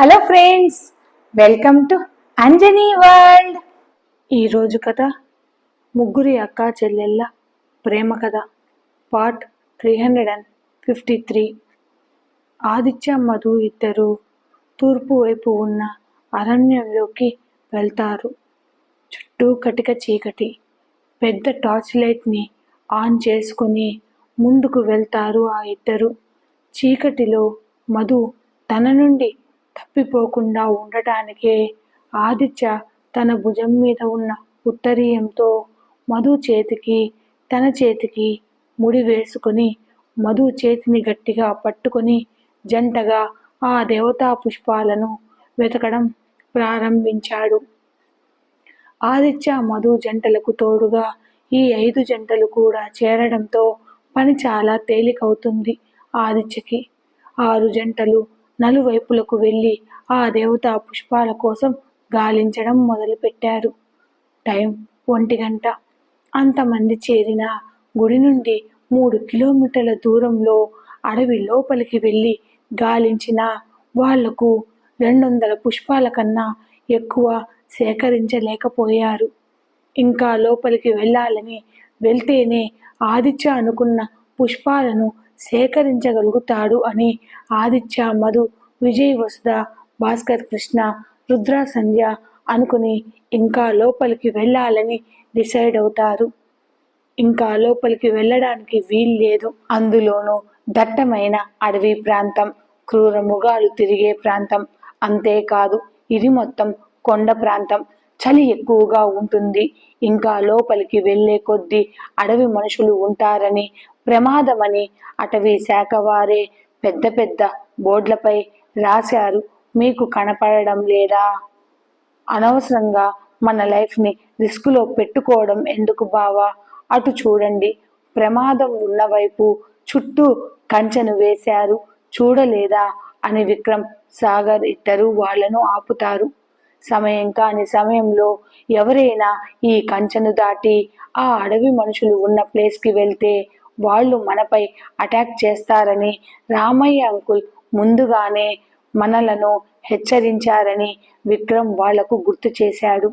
Hello friends welcome to Anjani world. ఈరోజు కథ ముగ్గురి అక్క చెల్లెళ్ళ ప్రేమ కథ part three hundred and fifty three. Aditya Madhu ఇద్దరు తూర్పు వైపు ఉన్న అరణ్యంలోకి వెళ్తారు. చుట్టూ కటిక చీకటి పెద్ద టార్చ్ లైట్ని ఆన్ చేసుకుని ముందుకు వెళ్తారు ఆ ఇద్దరు. చీకటిలో మధు తన నుండి తప్పిపోకుండా ఉండటానికే ఆదిత్య తన భుజం మీద ఉన్న ఉత్తరీయంతో మధు చేతికి తన చేతికి ముడి వేసుకొని మధు చేతిని గట్టిగా పట్టుకొని జంటగా ఆ దేవతా పుష్పాలను వెతకడం ప్రారంభించాడు. ఆదిత్య మధు జంటలకు తోడుగా ఈ ఐదు జంటలు కూడా చేరడంతో పని చాలా తేలికవుతుంది ఆదిత్యకి. ఆరు జంటలు నలువైపులకు వెళ్ళి ఆ దేవత పుష్పాల కోసం గాలించడం మొదలుపెట్టారు. టైం ఒంటి గంట. అంతమంది చేరిన గుడి నుండి మూడు కిలోమీటర్ల దూరంలో అడవి లోపలికి వెళ్ళి గాలించిన వాళ్ళకు రెండు వందల పుష్పాల కన్నా ఎక్కువ సేకరించలేకపోయారు. ఇంకా లోపలికి వెళ్ళాలని వెళ్తేనే ఆదిత్య అనుకున్న పుష్పాలను సేకరించగలుగుతాడు అని ఆదిత్య మధు విజయ్ వసుధ భాస్కర్ కృష్ణ రుద్ర సంధ్య అనుకుని ఇంకా లోపలికి వెళ్ళాలని డిసైడ్ అవుతారు. ఇంకా లోపలికి వెళ్ళడానికి వీలు లేదు. అందులోనూ దట్టమైన అడవి ప్రాంతం క్రూర మృగాలు తిరిగే ప్రాంతం అంతేకాదు. ఇది మొత్తం కొండ ప్రాంతం. చలి ఎక్కువగా ఉంటుంది. ఇంకా లోపలికి వెళ్ళే కొద్దీ అడవి మనుషులు ఉంటారని ప్రమాదమని అటవీ శాఖ వారే పెద్ద పెద్ద బోర్డులపై రాశారు. మీకు కనపడడం లేదా? అనవసరంగా మన లైఫ్ని రిస్క్లో పెట్టుకోవడం ఎందుకు బావా? అటు చూడండి. ప్రమాదం ఉన్న వైపు చుట్టూ కంచెను వేశారు. చూడలేదా? అని విక్రమ్ సాగర్ ఇద్దరు వాళ్ళను ఆపుతారు. సమయం కాని సమయంలో ఎవరైనా ఈ కంచెను దాటి ఆ అడవి మనుషులు ఉన్న ప్లేస్కి వెళ్తే వాళ్ళు మనపై అటాక్ చేస్తారని రామయ్య అంకుల్ ముందుగానే మనలను హెచ్చరించారని విక్రమ్ వాళ్ళకు గుర్తు చేశాడు.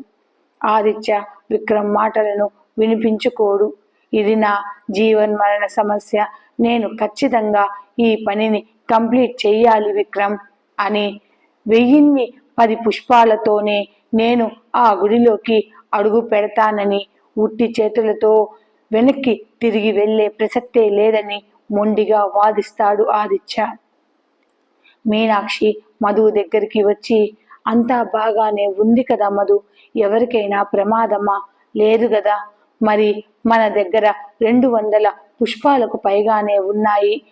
ఆదిత్య విక్రమ్ మాటలను వినిపించుకోడు. ఇది నా జీవన్ మరణ సమస్య. నేను ఖచ్చితంగా ఈ పనిని కంప్లీట్ చేయాలి విక్రమ్ అని వెయ్యిన్ని పది పుష్పాలతోనే నేను ఆ గుడిలోకి అడుగు పెడతానని ఉట్టి చేతులతో వెనక్కి తిరిగి వెళ్ళే ప్రసక్తే లేదని మొండిగా వాదిస్తాడు ఆదిత్య. మీనాక్షి మధు దగ్గరికి వచ్చి అంతా బాగానే ఉంది కదా మధు ఎవరికైనా ప్రమాదమా? లేదు కదా మరి మన దగ్గర రెండు వందల పుష్పాలకు పైగానే ఉన్నాయి.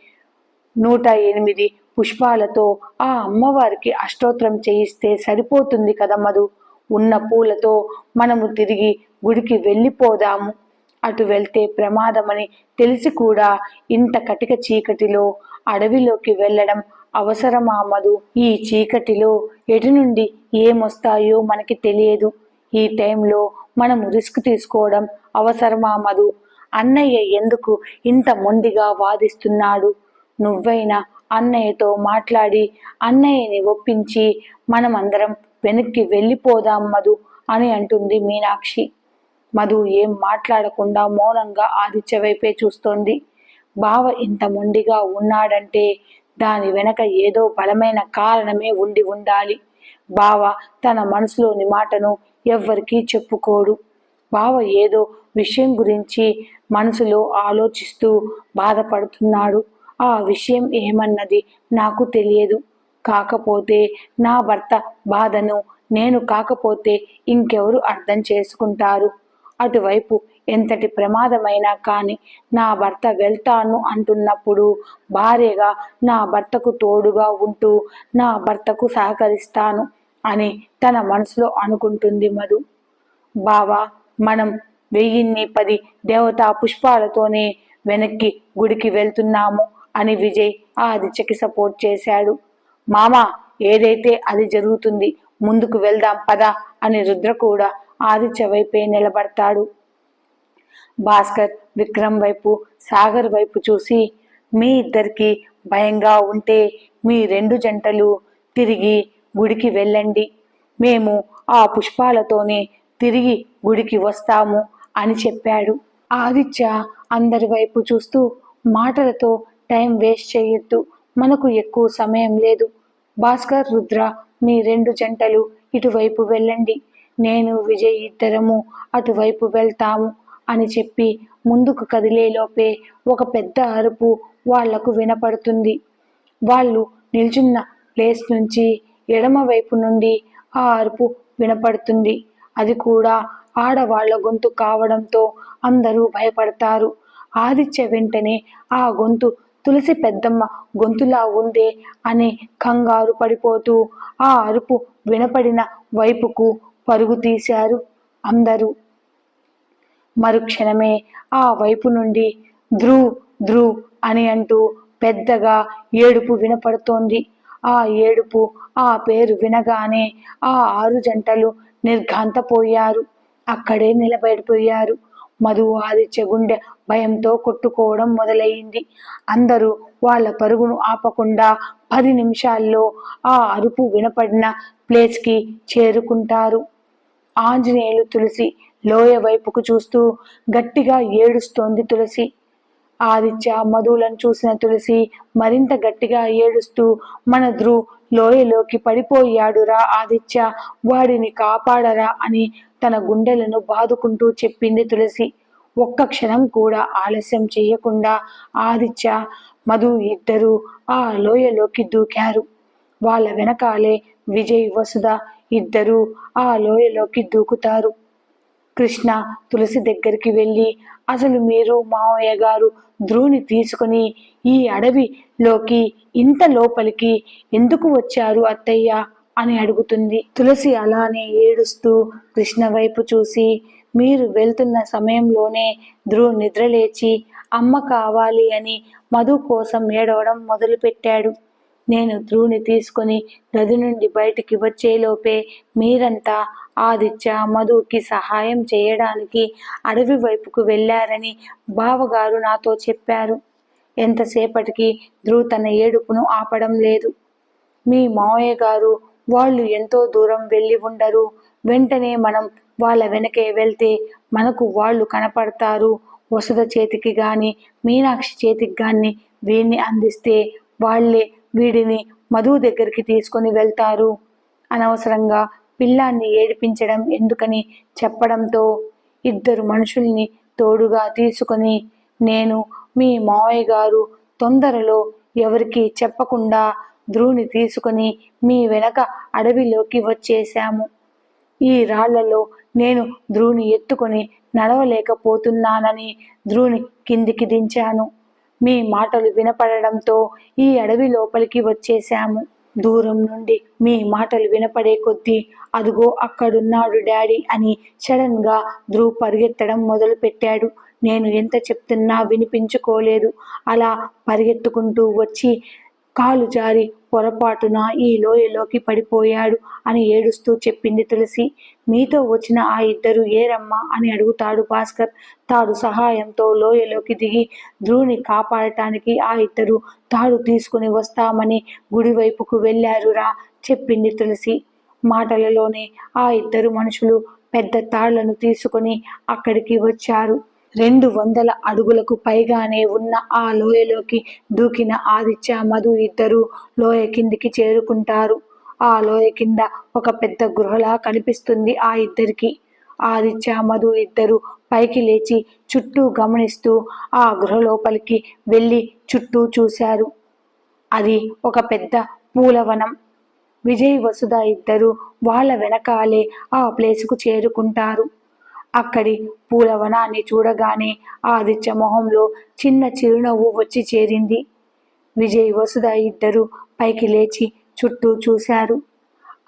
నూట ఎనిమిది పుష్పాలతో ఆ అమ్మవారికి అష్టోత్తరం చేయిస్తే సరిపోతుంది కదా మధు. ఉన్న పూలతో మనము తిరిగి గుడికి వెళ్ళిపోదాము. అటు వెళ్తే ప్రమాదమని తెలిసి కూడా ఇంత కటిక చీకటిలో అడవిలోకి వెళ్ళడం అవసరమా మధు? ఈ చీకటిలో ఎటు నుండి ఏమొస్తాయో మనకి తెలియదు. ఈ టైంలో మనము రిస్క్ తీసుకోవడం అవసరమా మధు? అన్నయ్య ఎందుకు ఇంత మొండిగా వాదిస్తున్నాడు? నువ్వైనా అన్నయ్యతో మాట్లాడి అన్నయ్యని ఒప్పించి మనమందరం వెనక్కి వెళ్ళిపోదాం మధు అని అంటుంది మీనాక్షి. మధు ఏం మాట్లాడకుండా మౌనంగా ఆదిత్య వైపే చూస్తోంది. బావ ఇంత మొండిగా ఉన్నాడంటే దాని వెనక ఏదో బలమైన కారణమే ఉండి ఉండాలి. బావ తన మనసులోని మాటను ఎవ్వరికీ చెప్పుకోడు. బావ ఏదో విషయం గురించి మనసులో ఆలోచిస్తూ బాధపడుతున్నాడు. ఆ విషయం ఏమన్నది నాకు తెలియదు. కాకపోతే నా భర్త బాధను నేను కాకపోతే ఇంకెవరు అర్థం చేసుకుంటారు? అటువైపు ఎంతటి ప్రమాదమైనా కానీ నా భర్త వెళ్తాను అంటున్నప్పుడు భార్యగా నా భర్తకు తోడుగా ఉంటూ నా భర్తకు సహకరిస్తాను అని తన మనసులో అనుకుంటుంది మధు. బావా మనం వెయ్యిన్ని పది దేవతా పుష్పాలతోనే వెనక్కి గుడికి వెళ్తున్నాము అని విజయ్ ఆదిత్యకి సపోర్ట్ చేశాడు. మామ ఏదైతే అది జరుగుతుంది ముందుకు వెళ్దాం పద అని రుద్ర కూడా ఆదిత్య వైపే నిలబడతాడు. భాస్కర్ విక్రమ్ వైపు సాగర్ వైపు చూసి మీ ఇద్దరికి భయంగా ఉంటే మీ రెండు జంటలు తిరిగి గుడికి వెళ్ళండి. మేము ఆ పుష్పాలతోనే తిరిగి గుడికి వస్తాము అని చెప్పాడు. ఆదిత్య అందరి వైపు చూస్తూ మాటలతో టైం వేస్ట్ చేయొద్దు మనకు ఎక్కువ సమయం లేదు. భాస్కర్ రుద్ర మీ రెండు జంటలు ఇటువైపు వెళ్ళండి. నేను విజయ్ ఇద్దరము అటువైపు వెళ్తాము అని చెప్పి ముందుకు కదిలేలోపే ఒక పెద్ద అరుపు వాళ్ళకు వినపడుతుంది. వాళ్ళు నిల్చున్న ప్లేస్ నుంచి ఎడమ వైపు నుండి ఆ అరుపు వినపడుతుంది. అది కూడా ఆడవాళ్ళ గొంతు కావడంతో అందరూ భయపడతారు. ఆదిత్య వెంటనే ఆ గొంతు తులసి పెద్దమ్మ గొంతులా ఉందే అని కంగారు పడిపోతూ ఆ అరుపు వినపడిన వైపుకు పరుగు తీశారు అందరూ. మరుక్షణమే ఆ వైపు నుండి ధ్రూ ధ్రూ అని అంటూ పెద్దగా ఏడుపు వినపడుతోంది. ఆ ఏడుపు ఆ పేరు వినగానే ఆ ఆరు జంటలు నిర్ఘాంతపోయారు. అక్కడే నిలబడిపోయారు. మధు ఆదిత్య గుండె భయంతో కొట్టుకోవడం మొదలయ్యింది అందరూ వాళ్ళ పరుగును ఆపకుండా పది నిమిషాల్లో ఆ అరుపు వినపడిన ప్లేస్కి చేరుకుంటారు. ఆంజనేయులు తులసి లోయ వైపుకు చూస్తూ గట్టిగా ఏడుస్తోంది తులసి. ఆదిత్య మధులను చూసిన తులసి మరింత గట్టిగా ఏడుస్తూ మన ధ్రువ్ లోయలోకి పడిపోయాడురా ఆదిత్య వాడిని కాపాడరా అని తన గుండెలను బాదుకుంటూ చెప్పింది తులసి. ఒక్క క్షణం కూడా ఆలస్యం చేయకుండా ఆదిత్య మధు ఇద్దరు ఆ లోయలోకి దూకారు. వాళ్ళ వెనకాలే విజయ్ వసుధ ఇద్దరూ ఆ లోయలోకి దూకుతారు. కృష్ణ తులసి దగ్గరికి వెళ్ళి అసలు మీరు మావయ్య గారు ధ్రువుని తీసుకుని ఈ అడవిలోకి ఇంత లోపలికి ఎందుకు వచ్చారు అత్తయ్య? అని అడుగుతుంది. తులసి అలానే ఏడుస్తూ కృష్ణ వైపు చూసి మీరు వెళ్తున్న సమయంలోనే ధ్రువ్ నిద్రలేచి అమ్మ కావాలి అని మధు కోసం ఏడవడం మొదలుపెట్టాడు. నేను ధ్రువుని తీసుకొని గది నుండి బయటికి వచ్చేలోపే మీరంతా ఆదిత్య మధుకి సహాయం చేయడానికి అడవి వైపుకు వెళ్ళారని బావగారు నాతో చెప్పారు. ఎంతసేపటికి ధ్రువ్ తన ఏడుపును ఆపడం లేదు. మీ మావయ్య గారు వాళ్ళు ఎంతో దూరం వెళ్ళి ఉండరు. వెంటనే మనం వాళ్ళ వెనకే వెళ్తే మనకు వాళ్ళు కనపడతారు. వసుధ చేతికి గాని మీనాక్షి చేతికి గాని వీరిని అందిస్తే వాళ్ళే వీడిని మధు దగ్గరికి తీసుకొని వెళ్తారు. అనవసరంగా పిల్లాన్ని ఏడిపించడం ఎందుకని చెప్పడంతో ఇద్దరు మనుషుల్ని తోడుగా తీసుకొని నేను మీ మావయ్య గారు తొందరలో ఎవరికి చెప్పకుండా ధ్రువుని తీసుకొని మీ వెనక అడవిలోకి వచ్చేశాము. ఈ రాళ్ళలో నేను ధ్రువుని ఎత్తుకొని నడవలేకపోతున్నానని ధ్రువుని కిందికి దించాను. మీ మాటలు వినపడడంతో ఈ అడవి లోపలికి వచ్చేశాము. దూరం నుండి మీ మాటలు వినపడే కొద్దీ అదుగో అక్కడున్నాడు డాడీ అని సడన్గా ధ్రువ్ పరిగెత్తడం మొదలుపెట్టాడు. నేను ఎంత చెప్తున్నా వినిపించుకోలేదు. అలా పరిగెత్తుకుంటూ వచ్చి కాలు జారి పొరపాటున ఈ లోయలోకి పడిపోయాడు అని ఏడుస్తూ చెప్పింది తులసి. మీతో వచ్చిన ఆ ఇద్దరు ఏరమ్మా అని అడుగుతాడు భాస్కర్. తాడు సహాయంతో లోయలోకి దిగి ధ్రువుని కాపాడటానికి ఆ ఇద్దరు తాడు తీసుకుని వస్తామని గుడివైపుకు వెళ్ళారురా చెప్పింది తులసి. మాటలలోనే ఆ ఇద్దరు మనుషులు పెద్ద తాళ్ళను తీసుకొని అక్కడికి వచ్చారు. రెండు వందల అడుగులకు పైగానే ఉన్న ఆ లోయలోకి దూకిన ఆదిత్య మధు ఇద్దరు లోయ కిందికి చేరుకుంటారు. ఆ లోయ కింద ఒక పెద్ద గృహలా కనిపిస్తుంది ఆ ఇద్దరికి. ఆదిత్య మధు ఇద్దరు పైకి లేచి చుట్టూ గమనిస్తూ ఆ గృహ లోపలికి వెళ్ళి చుట్టూ చూశారు. అది ఒక పెద్ద పూలవనం. విజయ్ వసుధ ఇద్దరు వాళ్ళ వెనకాలే ఆ ప్లేసుకు చేరుకుంటారు. అక్కడి పూలవనాన్ని చూడగానే ఆదిత్య మొహంలో చిన్న చిరునవ్వు వచ్చి చేరింది. విజయ్ వసుధ ఇద్దరు పైకి లేచి చుట్టూ చూశారు.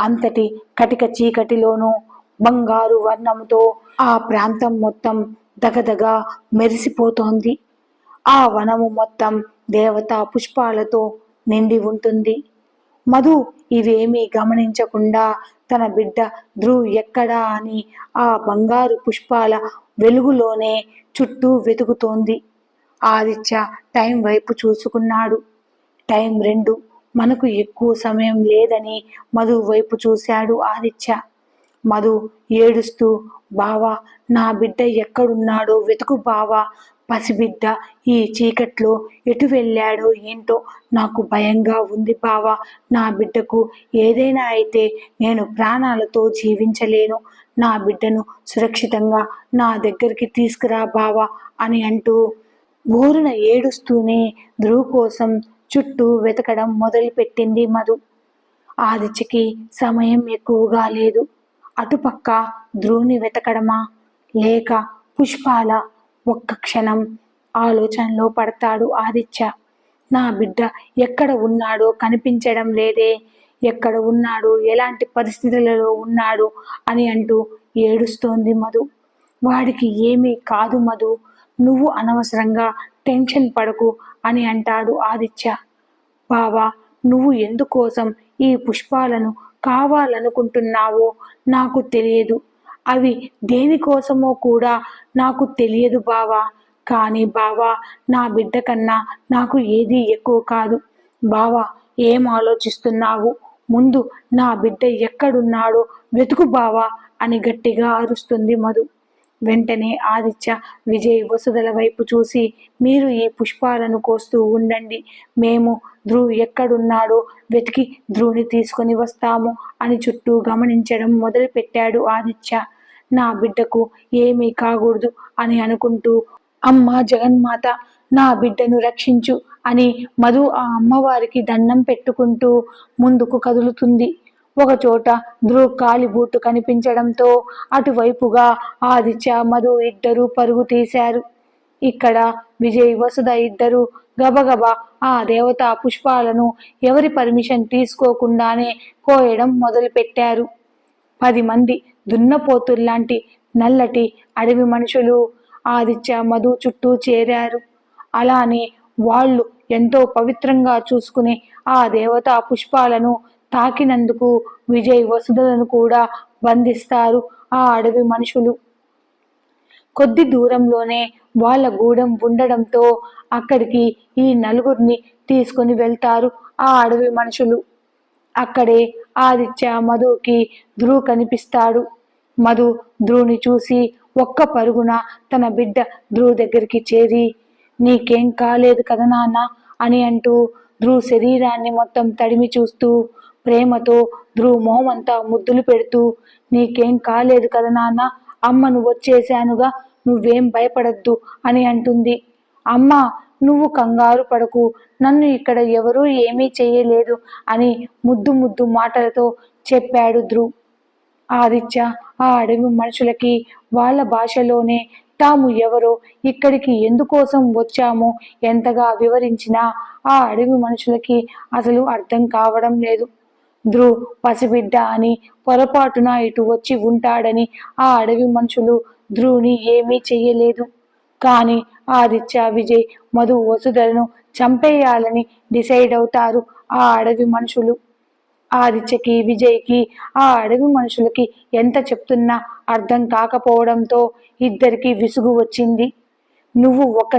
అంతటి కటిక చీకటిలోనూ బంగారు వర్ణంతో ఆ ప్రాంతం మొత్తం దగదగా మెరిసిపోతోంది. ఆ వనము మొత్తం దేవతా పుష్పాలతో నిండి ఉంటుంది. మధు ఇవేమీ గమనించకుండా తన బిడ్డ ధ్రువ్ ఎక్కడా అని ఆ బంగారు పుష్పాల వెలుగులోనే చుట్టూ వెతుకుతోంది. ఆదిత్య టైం వైపు చూసుకున్నాడు. టైం రెండు. మనకు ఎక్కువ సమయం లేదని మధు వైపు చూశాడు ఆదిత్య. మధు ఏడుస్తూ బావా నా బిడ్డ ఎక్కడున్నాడో వెతుకు బావా పసిబిడ్డ ఈ చీకట్లో ఎటు వెళ్ళాడో ఏంటో నాకు భయంగా ఉంది బావా. నా బిడ్డకు ఏదైనా అయితే నేను ప్రాణాలతో జీవించలేను. నా బిడ్డను సురక్షితంగా నా దగ్గరికి తీసుకురా బావా అని అంటూ ఊరున ఏడుస్తూనే ధ్రువు కోసం చుట్టూ వెతకడం మొదలుపెట్టింది మధు. ఆదిత్యకి సమయం ఎక్కువగా లేదు. అటుపక్క ధ్రువుని వెతకడమా? లేక పుష్పాల ఒక్క క్షణం ఆలోచనలో పడతాడు ఆదిత్య. నా బిడ్డ ఎక్కడ ఉన్నాడో కనిపించడం లేదే. ఎక్కడ ఉన్నాడు? ఎలాంటి పరిస్థితులలో ఉన్నాడు? అని అంటూ ఏడుస్తోంది మధు. వాడికి ఏమీ కాదు మధు. నువ్వు అనవసరంగా టెన్షన్ పడకు అని అంటాడు ఆదిత్య. బావా నువ్వు ఎందుకోసం ఈ పుష్పాలను కావాలనుకుంటున్నావో నాకు తెలియదు. అవి దేనికోసమో కూడా నాకు తెలియదు బావా. కానీ బావా నా బిడ్డ కన్నా నాకు ఏది ఎక్కువ కాదు. బావా ఏం ఆలోచిస్తున్నావు? ముందు నా బిడ్డ ఎక్కడున్నాడో వెతుకు బావా అని గట్టిగా అరుస్తుంది మధు. వెంటనే ఆదిత్య విజయ్ వసుదల వైపు చూసి మీరు ఈ పుష్పాలను కోస్తూ ఉండండి. మేము ధ్రువ్ ఎక్కడున్నాడో వెతికి ధ్రువుని తీసుకొని వస్తాము అని చుట్టూ గమనించడం మొదలుపెట్టాడు ఆదిత్య. నా బిడ్డకు ఏమీ కాకూడదు అని అనుకుంటూ అమ్మ జగన్మాత నా బిడ్డను రక్షించు అని మధు ఆ అమ్మవారికి దండం పెట్టుకుంటూ ముందుకు కదులుతుంది. ఒకచోట ధ్రువ్ కాలి బూటు కనిపించడంతో అటువైపుగా ఆదిత్య మధు ఇద్దరు పరుగు తీశారు. ఇక్కడ విజయ్ వసుధ ఇద్దరు గబగబా ఆ దేవతా పుష్పాలను ఎవరి పర్మిషన్ తీసుకోకుండానే కోయడం మొదలుపెట్టారు. పది మంది దున్నపోతుల్లాంటి నల్లటి అడవి మనుషులు ఆదిత్య మధు చుట్టూ చేరారు. అలానే వాళ్ళు ఎంతో పవిత్రంగా చూసుకునే ఆ దేవతా పుష్పాలను తాకినందుకు విజయ్ వసుధలను కూడా బంధిస్తారు ఆ అడవి మనుషులు. కొద్ది దూరంలోనే వాళ్ళ గూడెం ఉండడంతో అక్కడికి ఈ నలుగురిని తీసుకొని వెళ్తారు ఆ అడవి మనుషులు. అక్కడే ఆదిత్య మధుకి ధ్రువ్ కనిపిస్తాడు. మధు ధ్రువుని చూసి ఒక్క పరుగున తన బిడ్డ ధ్రువు దగ్గరికి చేరి నీకేం కాలేదు కదా నాన్న అని అంటూ ధ్రువు శరీరాన్ని మొత్తం తడిమి చూస్తూ ప్రేమతో ధ్రువ్ మొహమంతా ముద్దులు పెడుతూ నీకేం కాలేదు కదా నాన్న అమ్మను వచ్చేసానుగా నువ్వేం భయపడద్దు అని అంటుంది. అమ్మ నువ్వు కంగారు పడకు నన్ను ఇక్కడ ఎవరూ ఏమీ చేయలేదు అని ముద్దు ముద్దు మాటలతో చెప్పాడు ధ్రువ్. ఆదిత్య ఆ అడవి మనుషులకి వాళ్ళ భాషలోనే తాము ఎవరో ఇక్కడికి ఎందుకోసం వచ్చామో ఎంతగా వివరించినా ఆ అడవి మనుషులకి అసలు అర్థం కావడం లేదు. ధ్రువ్ పసిబిడ్డ అని పొరపాటున ఇటు వచ్చి ఉంటాడని ఆ అడవి మనుషులు ధ్రువుని ఏమీ చెయ్యలేదు. కానీ ఆదిత్య విజయ్ మధు వసుధలను చంపేయాలని డిసైడ్ అవుతారు ఆ అడవి మనుషులు. ఆదిత్యకి విజయ్కి ఆ అడవి మనుషులకి ఎంత చెప్తున్నా అర్థం కాకపోవడంతో ఇద్దరికి విసుగు వచ్చింది. నువ్వు ఒక్క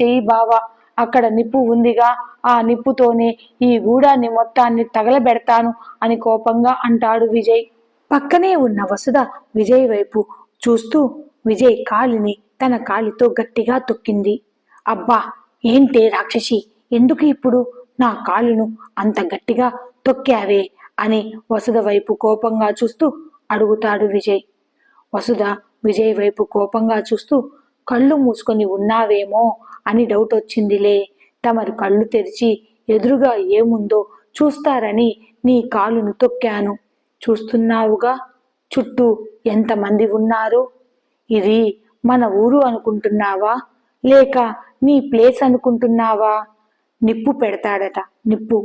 చెయ్యి బావా అక్కడ నిప్పు ఉందిగా ఆ నిప్పుతోనే ఈ గూడాన్ని మొత్తాన్ని తగలబెడతాను అని కోపంగా అంటాడు విజయ్. పక్కనే ఉన్న వసుధ విజయ్ వైపు చూస్తూ విజయ్ కాలిని తన కాలితో గట్టిగా తొక్కింది. అబ్బా ఏంటే రాక్షసి ఎందుకు ఇప్పుడు నా కాలును అంత గట్టిగా తొక్కావే అని వసుధ వైపు కోపంగా చూస్తూ అడుగుతాడు విజయ్. వసుధ విజయ్ వైపు కోపంగా చూస్తూ కళ్ళు మూసుకొని ఉన్నావేమో అని డౌట్ వచ్చిందిలే. తమరు కళ్ళు తెరిచి ఎదురుగా ఏముందో చూస్తారని నీ కాలును తొక్కాను. చూస్తున్నావుగా? చుట్టూ ఎంతమంది ఉన్నారు? ఇది మన ఊరు అనుకుంటున్నావా? లేక నీ ప్లేస్ అనుకుంటున్నావా? నిప్పు పెడతాడట నిప్పు.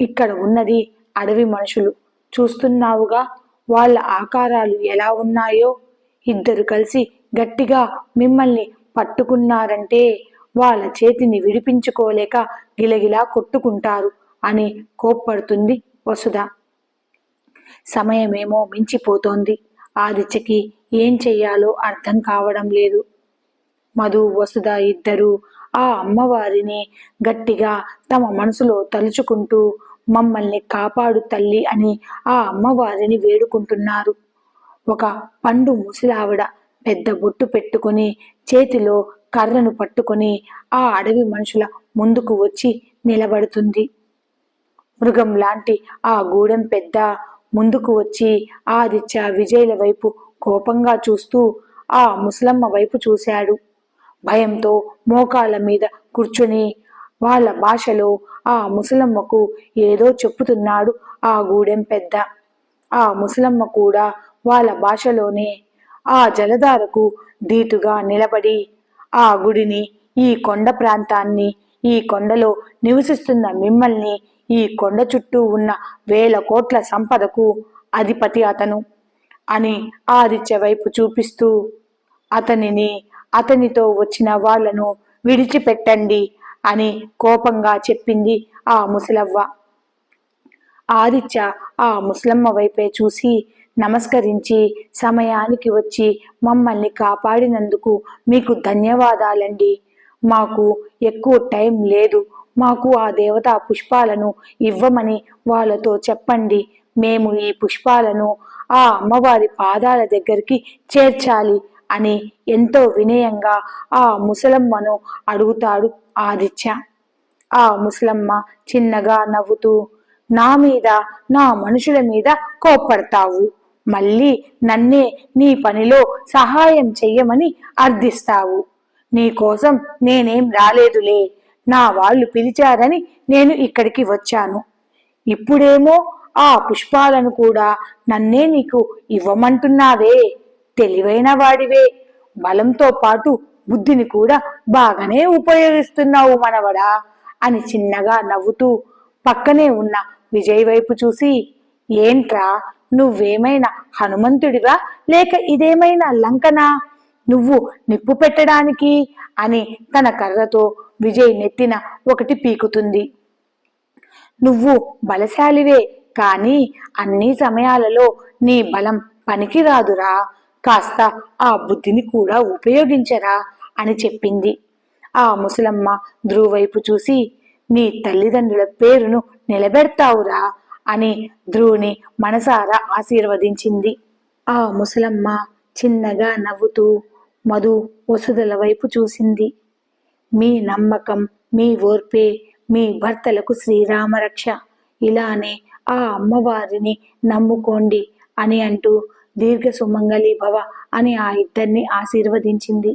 ఇక్కడ ఉన్నది అడవి మనుషులు. చూస్తున్నావుగా వాళ్ళ ఆకారాలు ఎలా ఉన్నాయో? ఇద్దరు కలిసి గట్టిగా మిమ్మల్ని పట్టుకున్నారంటే వాళ్ళ చేతిని విడిపించుకోలేక గిలగిలా కొట్టుకుంటారు అని కోప్పడుతుంది వసుధ. సమయమేమో మించిపోతోంది. ఆదిత్యకి ఏం చెయ్యాలో అర్థం కావడం లేదు. మధు వసుధ ఇద్దరు ఆ అమ్మవారిని గట్టిగా తమ మనసులో తలుచుకుంటూ మమ్మల్ని కాపాడు తల్లి అని ఆ అమ్మవారిని వేడుకుంటున్నారు. ఒక పండు ముసలావిడ పెద్ద బొట్టు పెట్టుకుని చేతిలో కర్రను పట్టుకొని ఆ అడవి మనుషుల ముందుకు వచ్చి నిలబడుతుంది. మృగం లాంటి ఆ గూడెం పెద్ద ముందుకు వచ్చి ఆదిత్య విజయుల వైపు కోపంగా చూస్తూ ఆ ముసలమ్మ వైపు చూశాడు. భయంతో మోకాల మీద కూర్చుని వాళ్ళ భాషలో ఆ ముసలమ్మకు ఏదో చెప్పుతున్నాడు ఆ గూడెం పెద్ద. ఆ ముసలమ్మ కూడా వాళ్ళ భాషలోనే ఆ జలధారకు ధీటుగా నిలబడి ఆ గుడిని ఈ కొండ ప్రాంతాన్ని ఈ కొండలో నివసిస్తున్న మిమ్మల్ని ఈ కొండ చుట్టూ ఉన్న వేల కోట్ల సంపదకు అధిపతి అతను అని ఆదిత్య వైపు చూపిస్తూ అతనిని అతనితో వచ్చిన వాళ్ళను విడిచిపెట్టండి అని కోపంగా చెప్పింది ఆ ముసలవ్వ. ఆదిత్య ఆ ముసలమ్మ వైపే చూసి నమస్కరించి సమయానికి వచ్చి మమ్మల్ని కాపాడినందుకు మీకు ధన్యవాదాలండి. మాకు ఎక్కువ టైం లేదు. మాకు ఆ దేవతా పుష్పాలను ఇవ్వమని వాళ్ళతో చెప్పండి. మేము ఈ పుష్పాలను ఆ అమ్మవారి పాదాల దగ్గరికి చేర్చాలి. అని ఎంతో వినయంగా ఆ ముసలమ్మను అడుగుతాడు ఆదిత్య. ఆ ముసలమ్మ చిన్నగా నవ్వుతూ నా మీద నా మనుషుల మీద కోప్పడతావు. మళ్ళీ నన్నే నీ పనిలో సహాయం చెయ్యమని అర్థిస్తావు. నీ కోసం నేనేం రాలేదులే. నా వాళ్ళు పిలిచారని నేను ఇక్కడికి వచ్చాను. ఇప్పుడేమో ఆ పుష్పాలను కూడా నన్నే నీకు ఇవ్వమంటున్నావే. తెలివైన వాడివే. బలంతో పాటు బుద్ధిని కూడా బాగానే ఉపయోగిస్తున్నావు మనవడా అని చిన్నగా నవ్వుతూ పక్కనే ఉన్న విజయ్ వైపు చూసి ఏంట్రా నువ్వేమైనా హనుమంతుడివా? లేక ఇదేమైనా లంకనా? నువ్వు నిప్పు పెట్టడానికి? అని తన కర్రతో విజయ్ నెత్తిన ఒకటి పీకుతుంది. నువ్వు బలశాలివే కానీ అన్ని సమయాలలో నీ బలం పనికిరాదురా. కాస్త ఆ బుద్ధిని కూడా ఉపయోగించరా అని చెప్పింది. ఆ ముసలమ్మ ధ్రువైపు చూసి నీ తల్లిదండ్రుల పేరును నిలబెడతావురా అని ధ్రువుని మనసారా ఆశీర్వదించింది. ఆ ముసలమ్మ చిన్నగా నవ్వుతూ మధు వసుదల వైపు చూసింది. మీ నమ్మకం మీ ఓర్పే మీ భర్తలకు శ్రీరామరక్ష. ఇలానే ఆ అమ్మవారిని నమ్ముకోండి అని అంటూ దీర్ఘ సుమంగళి భవ అని ఆ ఇద్దరిని ఆశీర్వదించింది.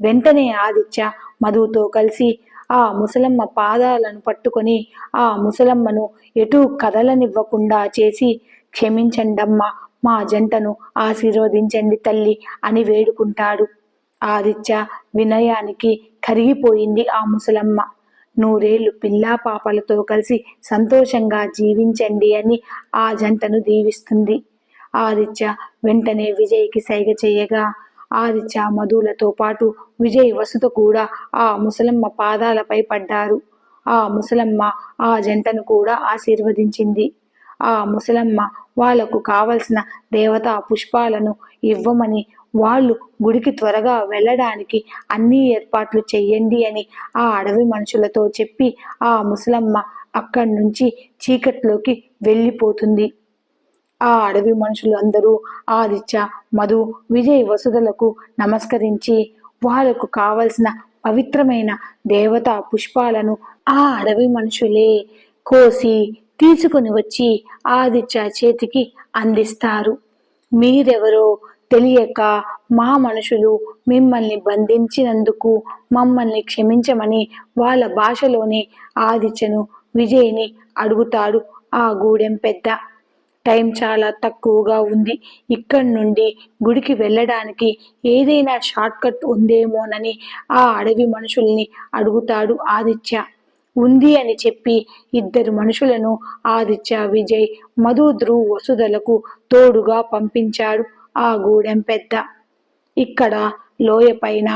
వెంటనే ఆదిత్య మధుతో కలిసి ఆ ముసలమ్మ పాదాలను పట్టుకొని ఆ ముసలమ్మను ఎటూ కదలనివ్వకుండా చేసి క్షమించండమ్మా మా జంటను ఆశీర్వదించండి తల్లి అని వేడుకుంటాడు. ఆదిత్య వినయానికి కరిగిపోయింది ఆ ముసలమ్మ. నూరేళ్ళు పిల్లా పాపలతో కలిసి సంతోషంగా జీవించండి అని ఆ జంటను దీవిస్తుంది. ఆదిత్య వెంటనే విజయ్కి సైగ చేయగా ఆదిత్య మధులతో పాటు విజయ్ వసుత కూడా ఆ ముసలమ్మ పాదాలపై పడ్డారు. ఆ ముసలమ్మ ఆ జంటను కూడా ఆశీర్వదించింది. ఆ ముసలమ్మ వాళ్ళకు కావలసిన దేవతా పుష్పాలను ఇవ్వమని వాళ్ళు గుడికి త్వరగా వెళ్ళడానికి అన్ని ఏర్పాట్లు చెయ్యండి అని ఆ అడవి మనుషులతో చెప్పి ఆ ముసలమ్మ అక్కడి నుంచి చీకట్లోకి వెళ్ళిపోతుంది. ఆ అడవి మనుషులు అందరూ ఆదిత్య మధు విజయ్ వసుదలకు నమస్కరించి వాళ్ళకు కావలసిన పవిత్రమైన దేవతా పుష్పాలను ఆ అడవి మనుషులే కోసి తీసుకుని వచ్చి ఆదిత్య చేతికి అందిస్తారు. మీరెవరో తెలియక మా మనుషులు మిమ్మల్ని బంధించినందుకు మమ్మల్ని క్షమించమని వాళ్ళ భాషలోనే ఆదిత్యను విజయ్ని అడుగుతాడు ఆ గూడెం పెద్ద. టైం చాలా తక్కువగా ఉంది. ఇక్కడి నుండి గుడికి వెళ్ళడానికి ఏదైనా షార్ట్కట్ ఉందేమోనని ఆ అడవి మనుషుల్ని అడుగుతాడు ఆదిత్య. ఉంది అని చెప్పి ఇద్దరు మనుషులను ఆదిత్య విజయ్ మధు ధ్రువ్ వసుదలకు తోడుగా పంపించాడు ఆ గూడెం పెద్ద. ఇక్కడ లోయ పైన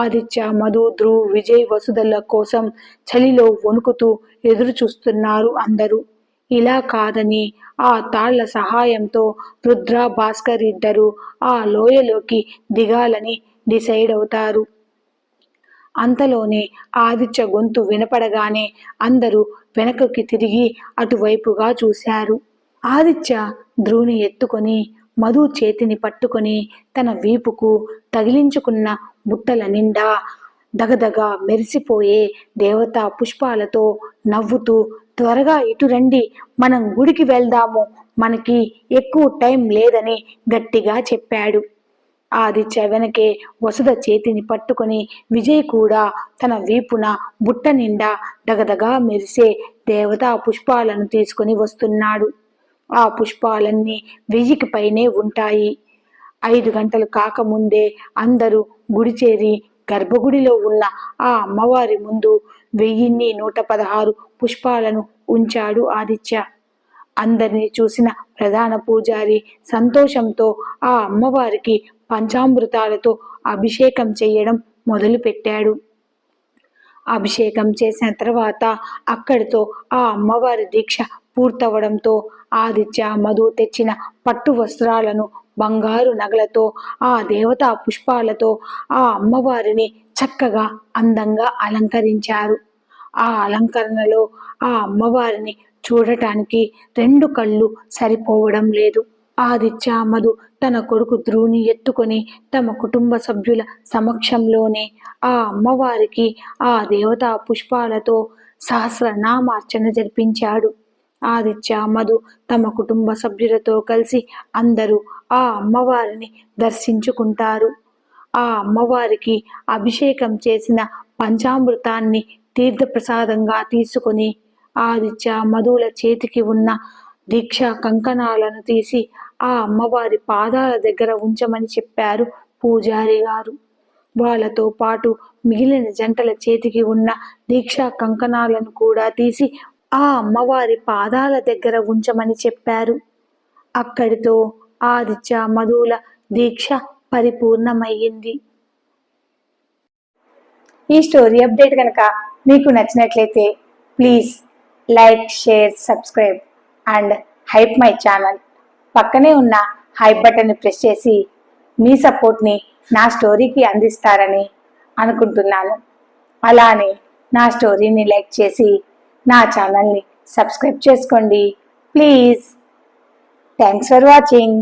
ఆదిత్య మధు ధ్రువ్ విజయ్ వసుదల కోసం చలిలో వణుకుతూ ఎదురు చూస్తున్నారు అందరూ. ఇలా కాదని ఆ తాళ్ళ సహాయంతో రుద్ర భాస్కర్ ఇద్దరు ఆ లోయలోకి దిగాలని డిసైడ్ అవుతారు అంతలోనే ఆదిత్య గొంతు వినపడగానే అందరూ వెనకకి తిరిగి అటువైపుగా చూశారు. ఆదిత్య ధ్రువుని ఎత్తుకొని మధు చేతిని పట్టుకొని తన వీపుకు తగిలించుకున్న బుట్టల నిండా దగదగ మెరిసిపోయే దేవతా పుష్పాలతో నవ్వుతూ త్వరగా ఇటు రండి మనం గుడికి వెళ్దాము. మనకి ఎక్కువ టైం లేదని గట్టిగా చెప్పాడు. ఆదిత్య వెనకే వసుధ చేతిని పట్టుకొని విజయ్ కూడా తన వీపున బుట్ట నిండా దగదగా మెరిసే దేవతా పుష్పాలను తీసుకొని వస్తున్నాడు. ఆ పుష్పాలన్నీ వెయ్యికి పైనే ఉంటాయి. ఐదు గంటలు కాకముందే అందరూ గుడి చేరి గర్భగుడిలో ఉన్న ఆ అమ్మవారి ముందు వెయ్యిన్ని నూట పదహారు పుష్పాలను ఉంచాడు ఆదిత్య. అందరినీ చూసిన ప్రధాన పూజారి సంతోషంతో ఆ అమ్మవారికి పంచామృతాలతో అభిషేకం చేయడం మొదలుపెట్టాడు. అభిషేకం చేసిన తర్వాత అక్కడితో ఆ అమ్మవారి దీక్ష పూర్తవడంతో ఆదిత్య మధు తెచ్చిన పట్టు వస్త్రాలను బంగారు నగలతో ఆ దేవతా పుష్పాలతో ఆ అమ్మవారిని చక్కగా అందంగా అలంకరించారు. ఆ అలంకరణలో ఆ అమ్మవారిని చూడటానికి రెండు కళ్ళు సరిపోవడం లేదు. ఆదిత్య మధు తన కొడుకు ధ్రువుని ఎత్తుకొని తమ కుటుంబ సభ్యుల సమక్షంలోనే ఆ అమ్మవారికి ఆ దేవతా పుష్పాలతో సహస్రనామార్చన జరిపించాడు. ఆదిత్య తమ కుటుంబ సభ్యులతో కలిసి అందరూ ఆ అమ్మవారిని దర్శించుకుంటారు. ఆ అమ్మవారికి అభిషేకం చేసిన పంచామృతాన్ని తీర్థప్రసాదంగా తీసుకొని ఆదిత్య మధుల చేతికి ఉన్న దీక్ష కంకణాలను తీసి ఆ అమ్మవారి పాదాల దగ్గర ఉంచమని చెప్పారు పూజారి గారు. వాళ్ళతో పాటు మిగిలిన జంటల చేతికి ఉన్న దీక్షా కంకణాలను కూడా తీసి ఆ అమ్మవారి పాదాల దగ్గర ఉంచమని చెప్పారు. అక్కడితో ఆదిత్య మధుల దీక్ష పరిపూర్ణమయ్యింది. ఈ స్టోరీ అప్డేట్ కనుక మీకు నచ్చినట్లయితే please like share subscribe and hype my channel. పక్కనే ఉన్న హైప్ బటన్ని ప్రెస్ చేసి మీ సపోర్ట్ని నా స్టోరీకి అందిస్తారని అనుకుంటున్నాను. అలానే నా స్టోరీని లైక్ చేసి నా ఛానల్ని సబ్స్క్రైబ్ చేసుకోండి. ప్లీజ్. Thanks for watching.